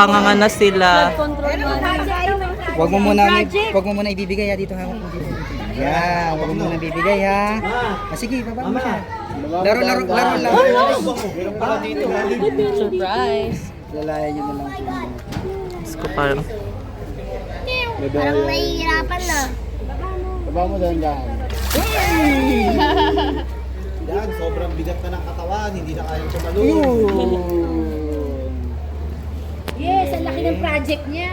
Napanganga na sila. Control man. Wag mo muna, wag mo muna ibibigay ha dito hawak mo dito. Yan, wag mo muna ibibigay ha. Ah, sige, baba mo siya. Laro, laro, laro, laro. Surprise. Lalayan nyo na lang po. Diyos ko parang, Parang nahihirapan na. Baba mo doon dyan. Yan, sobrang bigat na ng katawan, hindi na kayang tumalon. Yes, ang laki ng project niya.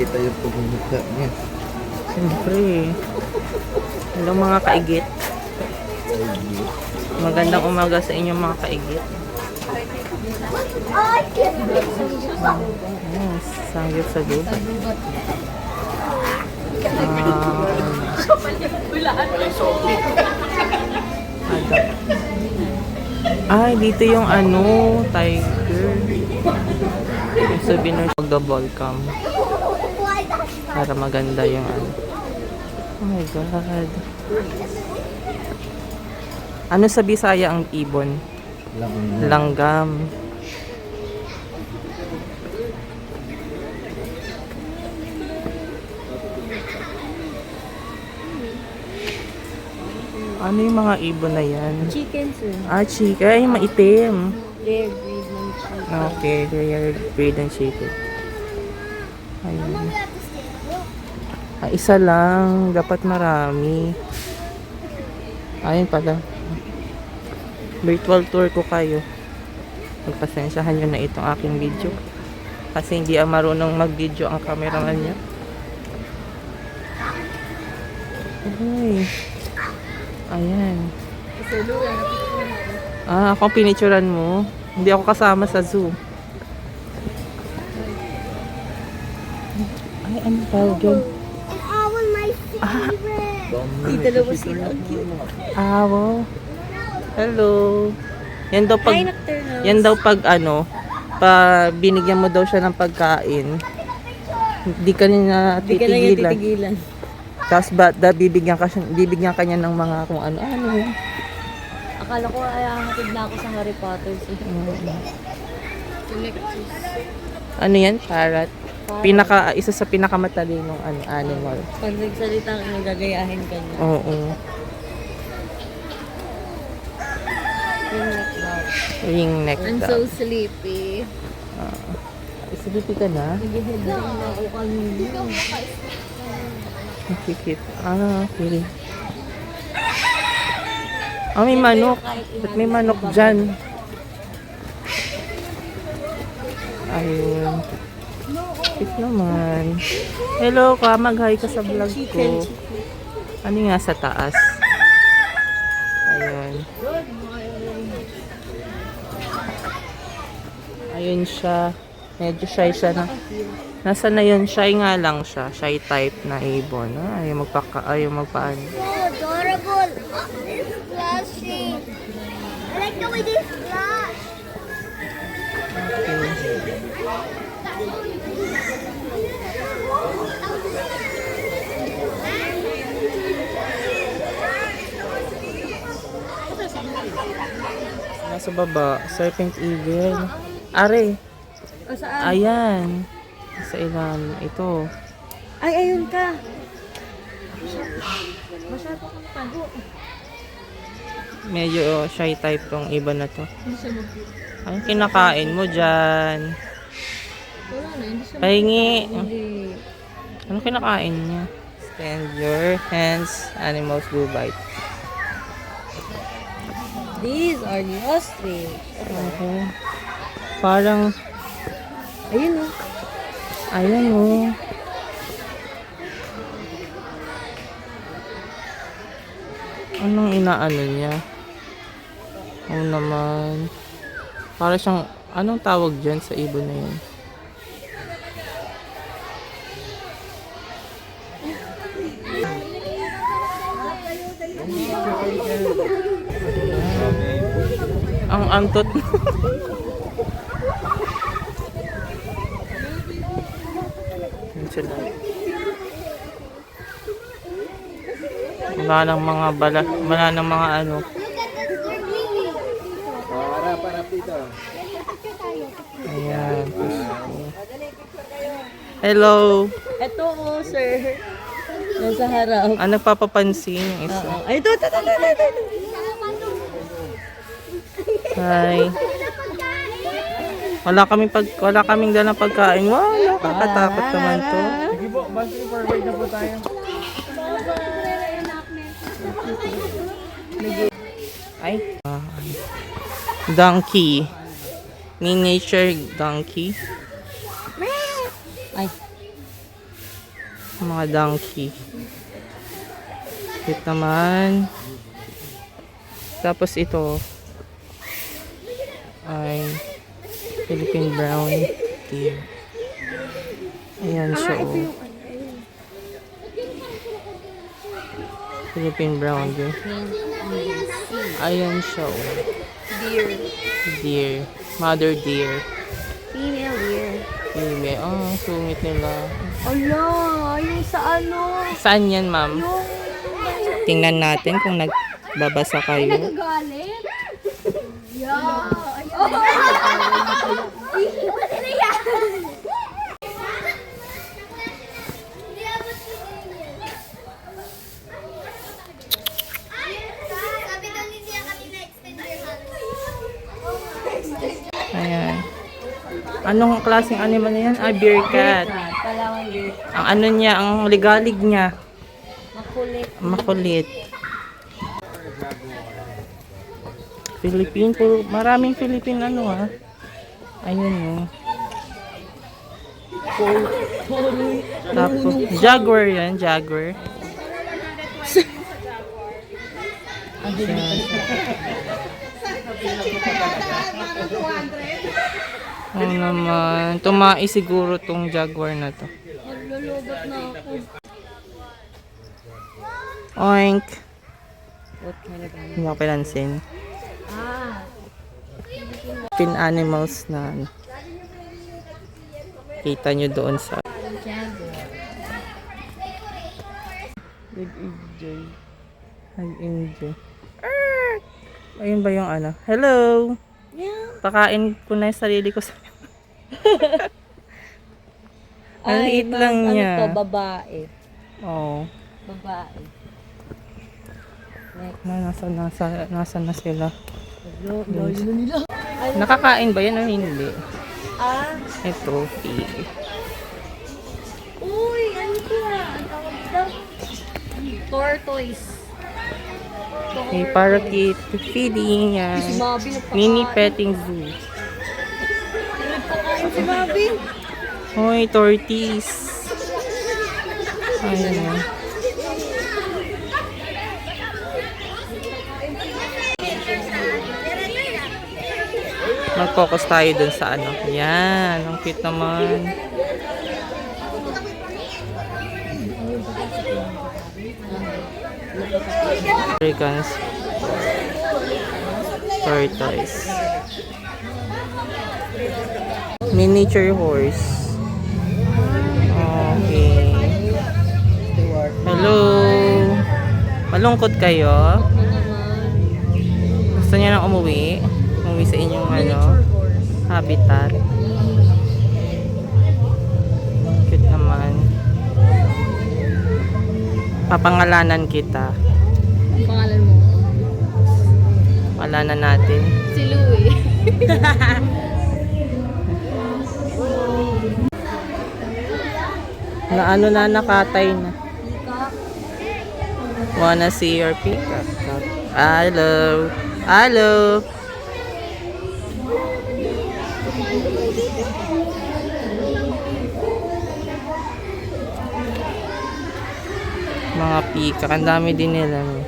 Kita yung pagmumukha niya. siyempre. Hello mga kaigit. Magandang umaga sa inyo mga kaigit. Yes, sangyup sa gub. Ay, dito yung ano, tiger. Yung souvenir pag the ball cam. Para maganda yung ano. Oh my God. Ano sa Bisaya ang ibon? Langgam. Ano yung mga ibon na yan? Chicken sir. Ah, chicken. Ay, maitim. Rare breed ng chicken. Okay, rare breed and chicken. Ayun. Ah, isa lang. Dapat marami. Ayun pala. Virtual tour ko kayo. Pagpasensyahan nyo na itong aking video. Kasi hindi ang marunong mag-video ang cameraman niya. Ay. Ayan. Ah, ako ang pinicturan mo. Hindi ako kasama sa zoo. Ay, ano tawag yun? Di dalawa sila. Ang cute. Ah, wow. Hello. Yan daw pag Hi, yan daw pag ano, pa binigyan mo daw siya ng pagkain. Hindi ka na Di ka na yung titigilan. titigilan. Tapos ba, da, bibigyan ka siya, bibigyan ka niya ng mga kung ano-ano. Akala ko ay hatid na ako sa Harry Potter. So, Ano yan? Parrot. Pinaka isa sa pinakamatalinong ano, animal. pag nagsalita ka, nagagayahin ka niya. Oo. Yung neck daw. Ring neck I'm so sleepy. Sleepy ka na? Nag-head na ako kanina. Nakikit. Ah, okay. Ah, may manok. Ba't may manok dyan? Ayun. Cute naman. Hello ka, mag-hi ka sa vlog ko. Ano nga sa taas? Ayun. Ayun siya. Medyo shy siya na. Nasa na yun? Shy nga lang siya. Shy type na ibon. Ah, ayaw magpaka, ayaw magpaano. So adorable. Flashing. I like the way this flash. Nasa baba, serpent eagle. Are, O saan? ayan. Sa ilalim. Ito. Ay, ayun ka. Masyado kang tago. Medyo shy type tong ibon na to. Anong kinakain mo dyan? Wala na, hindi siya Pahingi. Anong kinakain niya? Stand your hands. Animals do bite. These are the ostrich. Okay. Parang, Ayun oh. ayan oh. Anong inaano niya? Oo naman. Para siyang, anong tawag dyan sa ibon na yun? Antot. Sila. Wala nang mga bala, wala nang mga ano. Harap, harap dito. Ayan. Hello. Ito oh, sir. Nasa harap. Ah, nagpapapansin yung isa. Oo. Ay, ito, ito, ito, ito, ito, ito. Hi. Wala kaming pag wala kaming dalang pagkain. Wow, nakakatakot naman to. Sige po, bus forward na po tayo. Ay. Donkey. Miniature donkey. Ay, Mga donkey. Cute naman. Tapos ito ay Philippine brown deer. Ayan siya oh. Philippine brown deer. Ayan siya oh. dear. Deer. Mother deer. Female dear. Female. Oh, sungit nila. Ala, yung sa ano? Saan yan, ma'am? Tingnan natin kung nagbabasa kayo. Galit? Yeah. Ayan. Anong klaseng animal na yan? Ah, bear cat. Ang ano niya, ang ligalig niya. Makulit. Makulit. Philippine, puro, maraming Philippine ano ah. Ayun oh. Tapos, jaguar yan, jaguar. Oo naman. Tumai siguro tong jaguar na to. Oink. What kind of? Hindi ako pinansin. Pin animals na ano. Kita nyo doon sa. Nag-enjoy. Nag-enjoy. Ayun ba yung ano? Hello! Yeah. Pakain ko na yung sarili ko sa... Ang liit lang ano niya. to, babae. Oo. Babae. Next. Na, nasa, nasa, nasa na sila. Lo, na nila. Nakakain ba yan o hindi? Ah, Ito, pig. uy, ano to ah? Ang tawag daw? Tortoise. May parakeet. Feeding yan. Si Mabi nagpakain. Mini petting zoo. Nagpakain si Mabi. Hoy, tortoise. Ayan. Mag-focus tayo dun sa ano. Yan. Ang cute naman. Africans. Tortoise. Miniature horse. Okay. Hello. Malungkot kayo? Gusto niya nang umuwi? Umuwi sa inyong ano, habitat. Cute naman. Papangalanan kita. Ang pangalan mo? Pangalanan natin. Si Louie. Na ano na nakatay na. Wanna see your peacock? Hello. Hello. Mga peacock. Ang dami din nila. no.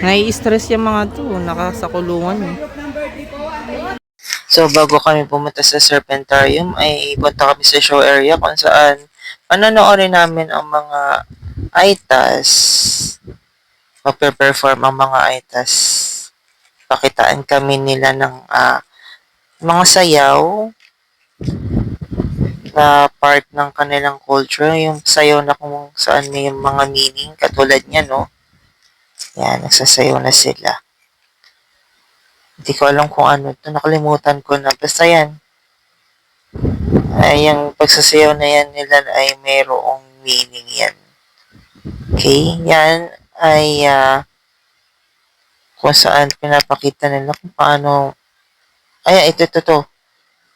Nai-stress yung mga to. Nakasakulungan. Eh. So, bago kami pumunta sa Serpentarium, ay punta kami sa show area kung saan manonoorin namin ang mga itas magpe-perform ang mga itas. Pakitaan kami nila ng ah, mga sayaw na part ng kanilang culture, yung sayaw na kung saan may mga meaning, katulad niya, no? Yan, nagsasayaw na sila. Hindi ko alam kung ano to, nakalimutan ko na. Basta yan. Ay, yung pagsasayaw na yan nila ay mayroong meaning yan. Okay? Yan ay ah, kung saan pinapakita nila kung paano ay, ito, ito, ito.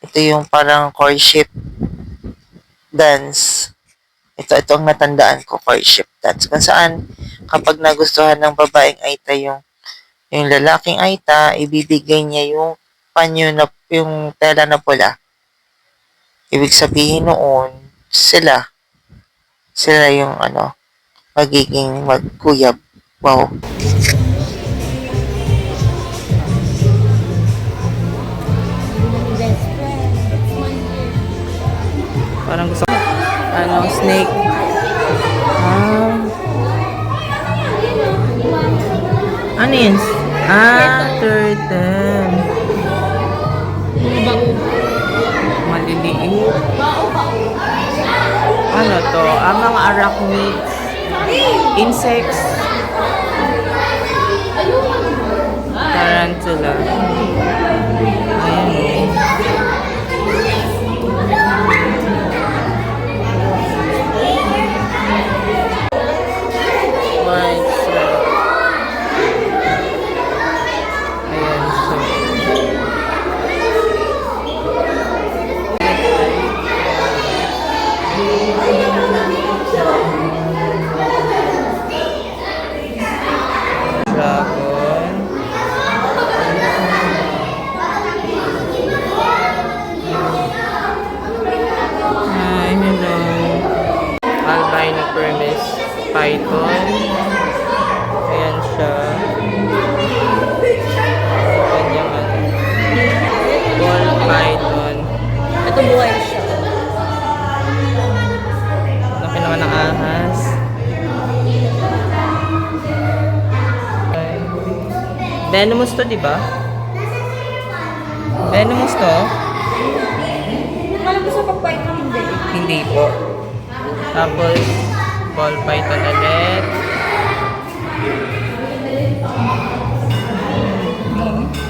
Ito yung parang courtship dance. Ito, ito ang natandaan ko, courtship dance. Kung saan, kapag nagustuhan ng babaeng Aita yung, yung lalaking Aita, ibibigay niya yung panyo na, yung tela na pula. Ibig sabihin noon, sila, sila yung ano, magiging magkuyab. Wow. Parang gusto ko. Ano, snake. Ah. Ano yun? Ah, turtle. Maliliit. Ano to? Ang mga arachnids. Insects. Venomous to, di ba? Venomous to? Alam ko sa na hindi. Hindi po. Tapos, ball python ulit.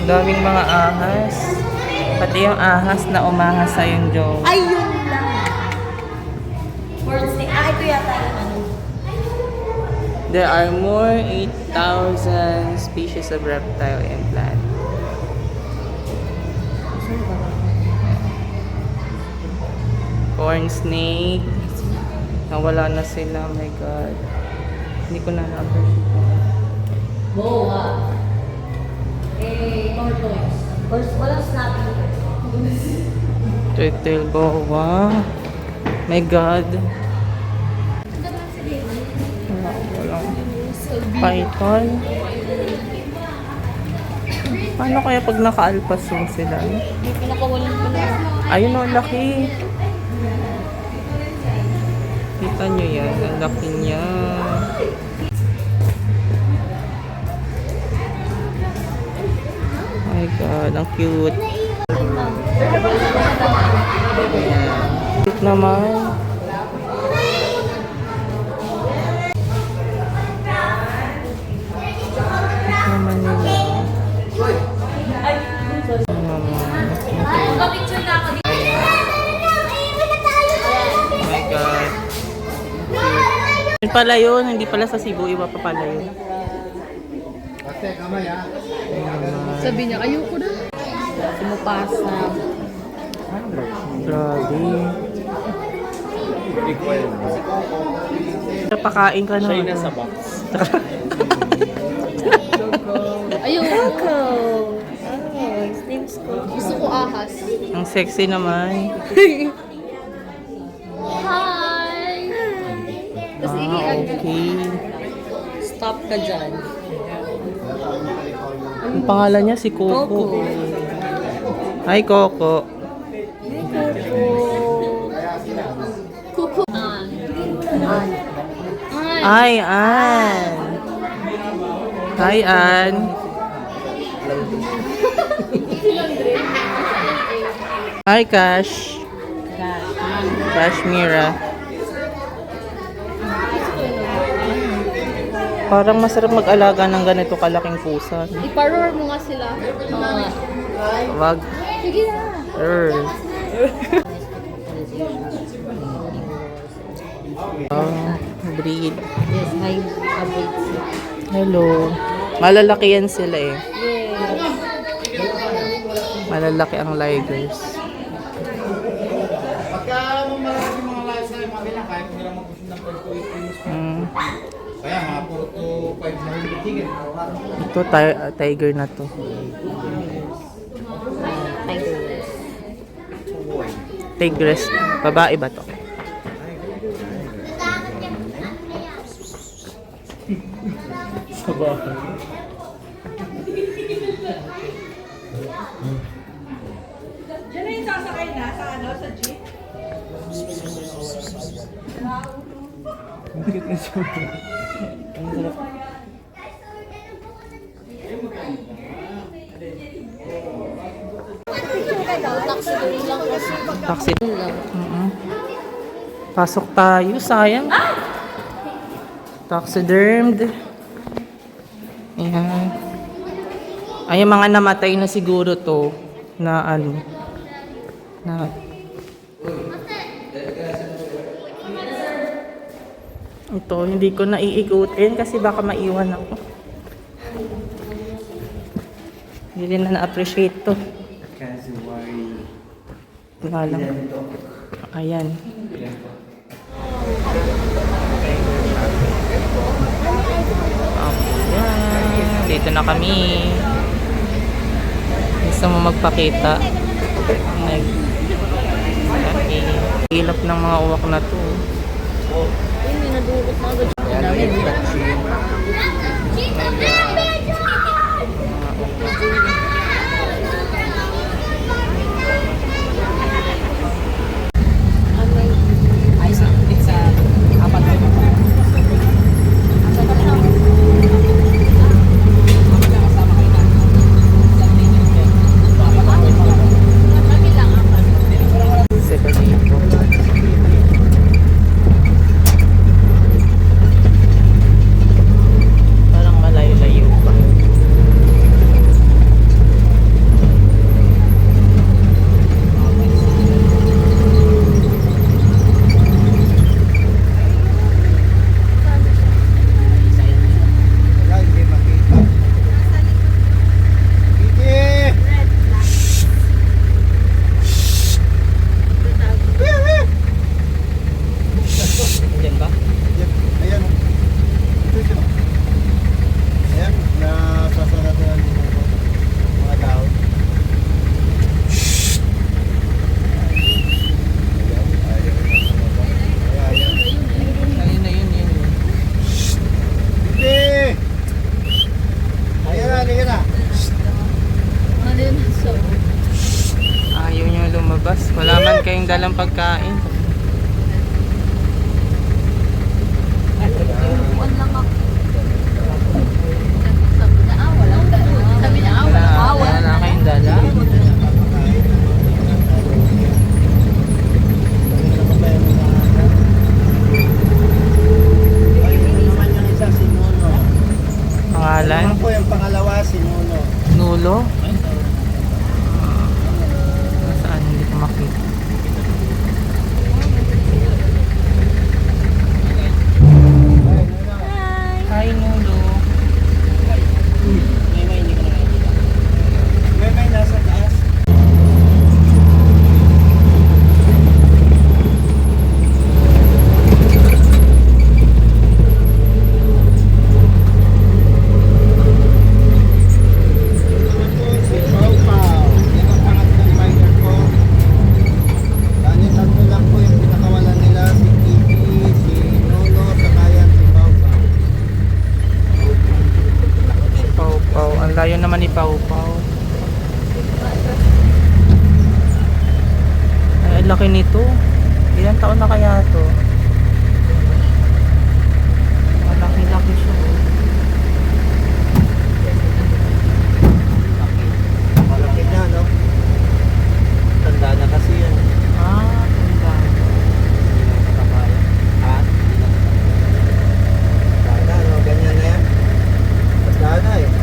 Daming mga ahas. Pati yung ahas na umahas sa yung jaw. Ayun lang. Words ni, ah, ito yata yung ano. There are more 8,000 species of reptile and plant. Corn snake. Nawala na sila. Oh my God. Hindi ko na na-appreciate. Boa. Eh, tortoise. First, walang snapping. Turtle boa. My God. Wala, walang python. Paano kaya pag nakaalpas yung sila? Pinakawalan ko na. Ayun o, laki. Kita nyo yan, ang laki niya. Oh my God, ang cute. Ayan. Cute naman. Cute naman nila. Pala yun, hindi pala sa Cebu, iba pa pala yun. Sabi niya, ayoko na. Sumupas na. Grabe. Pakain ka na. Siya nasa box. Ayoko. Gusto ko ahas. Ang sexy naman. Kasi Ah, okay. stop ka dyan. Ang pangalan niya si Coco. Coco. Hi, Coco. An. Ay, Ann. Hi, Ann. Hi, Cash. Cash Mira. Parang masarap mag-alaga ng ganito kalaking pusa. Iparor mo nga sila. Wag. Sige na. Er. Ah, breed. Yes, hi. Updates. Hello. Malalaki yan sila eh. Yes. Malalaki ang ligers. Pagka malaki mga lifestyle, mga ganyan, kahit hindi lang mag-push ng 5 to 8 kilos. Mm. Kaya mga 4 to 5 na hindi tigil. Ito, ti- uh, tiger na to. Tigress. Babae ba to? Taxidermy lang kasi. Taxi. Mm-mm. Pasok tayo, sayang. Taxidermed. Ayan. Ay, mga namatay na siguro to na ano na ito, hindi ko na iikutin kasi baka maiwan ako. Hindi rin na na-appreciate to. Wala lang. Ayan. Ayan. Dito na kami. Gusto mo magpakita? Nag... Okay. Hilap ng mga uwak na to. Uy, may nadulot na agad. Sila dito. Parang malayo-layo pa. Wala, hindi makita. Hindi! Diyan ba? Ayan. Ayan. Ito siya. Ayan, nasasarado na yung mga tao. Ayan, ayan. Ayun na yun, yun. yun. Hindi! Ayan na, ayan na. Ano yun? So, Ayaw niyo lumabas. Wala man kayong dalang pagkain. inupuan lang ako. Sabi na, ah, wala. Sabi na, ah, wala. Ah, Wala, wala. wala kayong dala. Ayun naman yung isa, si Nuno. Pangalan? Ano po yung pangalawa, si Nuno. Nulo? Layo naman ni Pau Ay, laki nito. Ilang taon na kaya to? Malaki-laki siya. Malaki na, no? Tanda na kasi yan. Ah, tanda. Ah, tanda, no? Ganyan na yan. Tanda na, eh.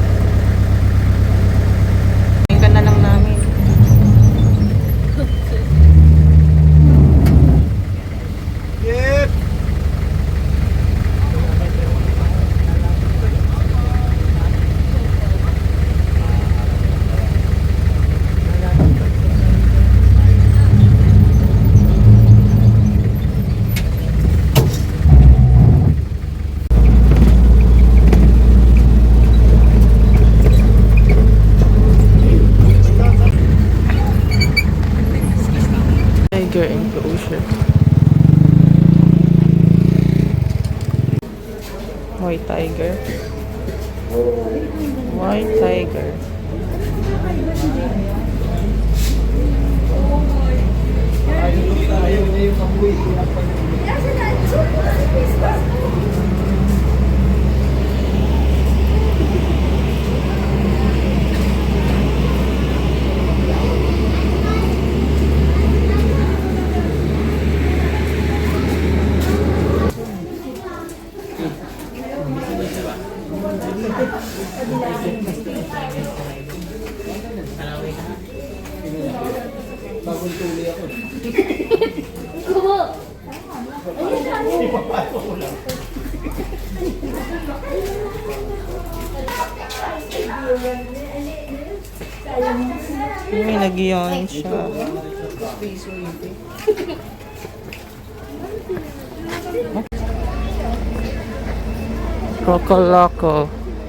Crocoloco.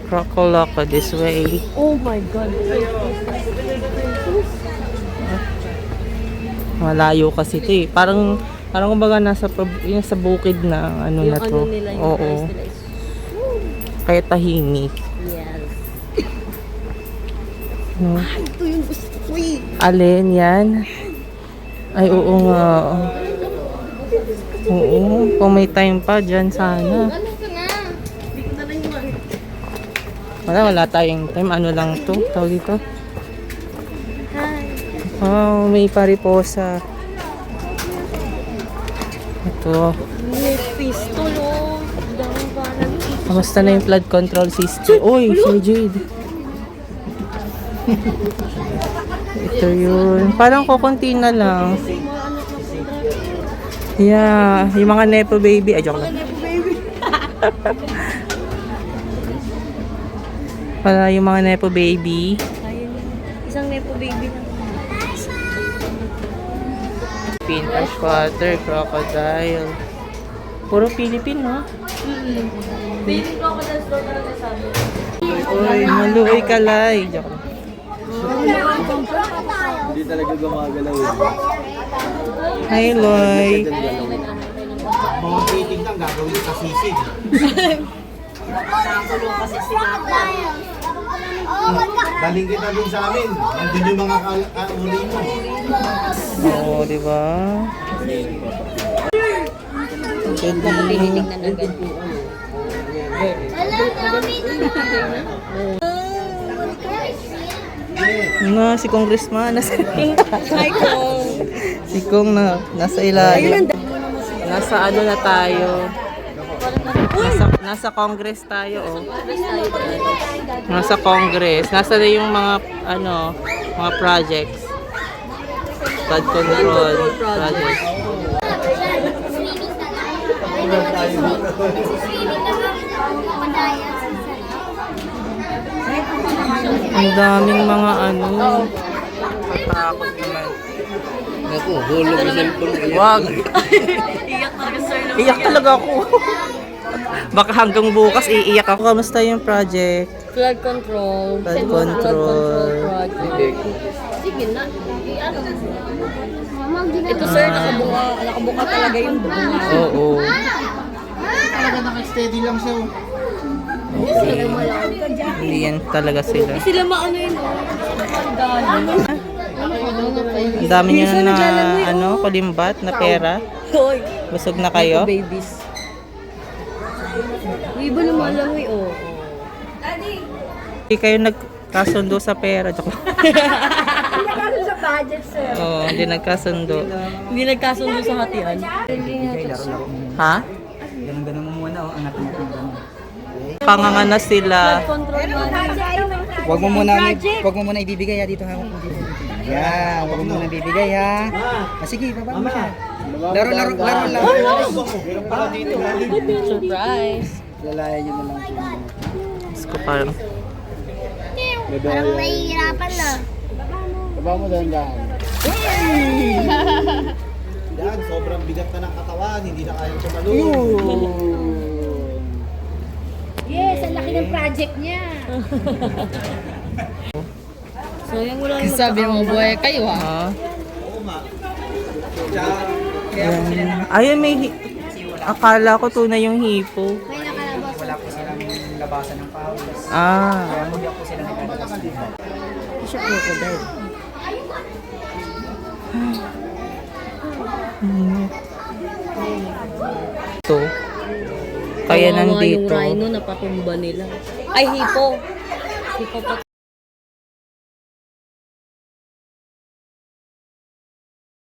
Crocoloco this way. Oh my God. Malayo kasi ito eh. Parang, parang kumbaga nasa, prob- yung sa bukid na ano Yung na to. ano nila, yung Oo. price nila is... Kaya tahimik. Yes. No? Ito yung gusto ko eh. Alin yan? Ay, oo nga. Oo, kung may time pa dyan sana. Wala, wala tayong time. Ano lang to? Tawag dito? Hi. Oh, may pariposa. Ito. May pistol oh. Kamusta na yung flood control system? Uy, si Jade. Ito yun. Parang kukunti na lang. Yeah, yung mga Nepo baby. Ay, joke lang. Wala yung mga Nepo baby. Ayun. Isang nepo baby na. Philippine Freshwater, crocodile. Puro Philippine, no? Baby crocodile store talaga sabi. Uy, maluoy kalay. Joke lang. Hindi talaga gumagalaw eh. Hi, Loy. Mga meeting lang gagawin sa sisig. Oh my God. Daling kita dun sa amin. Nandun yung mga kal- ah, uli mo. Oo, di ba? Tinitingnan agad. Hello, Tommy. Na, si Congressman. Nasa, Hi, Kong. si Kong na, nasa ilalim. Nasa ano na tayo. Nasa, nasa Congress tayo, oh. Nasa Congress. Nasa na yung mga, ano, mga projects. Flood control projects. Ang daming mga ano. Katakot naman. Ako, hulog yung cellphone. Wag. Iyak talaga, sir. Iyak talaga ako. Baka hanggang bukas iiyak ako. Kamusta yung project? Flood control. Flood control. Flood control project. Sige na. Ano? Ito sir, nakabuka, nakabuka talaga yung bunga. Oo. Talaga naka-steady lang siya. oh. Hindi yan talaga sila. Sila maano yun, oh. Ang dami nyo na ano, kulimbat na pera. Hoy, Busog na kayo? babies. Iba lumalangoy, oh. Hindi kayo nagkasundo sa pera. Joke. Nagkasundo sa budget, sir. Oo, hindi nagkasundo. Hindi nagkasundo sa hatian. Ha? Ganun-ganun mo muna, oh. Angat mo ganun. Panganga na sila. Huwag mo muna, huwag mo muna ibibigay ha dito dito. Yan, huwag mo muna ibibigay ha. Ah, sige, baba mo siya. Laro, laro, laro, laro. Surprise. Lalayan nyo na lang. Diyos ko parang. Parang nahihirapan na. Baba mo doon dyan. Yan, sobrang bigat na ng katawan. Hindi na kayang tumalun. Yes, ang laki ng project niya. So, yung wala yung Sabi mo, boy, kayo Ha? ha? Ayan. Ayun, may hi- Akala ko tunay yung hipo. May nakalabas. Wala po sila. labasan ng pawis. Ah. Kaya hindi ako sila nagkakalas na. Hindi siya crocodile. Ito. Kaya Kawawa yung nandito. rhino na patumba nila. Ay, hipo. Hipo pa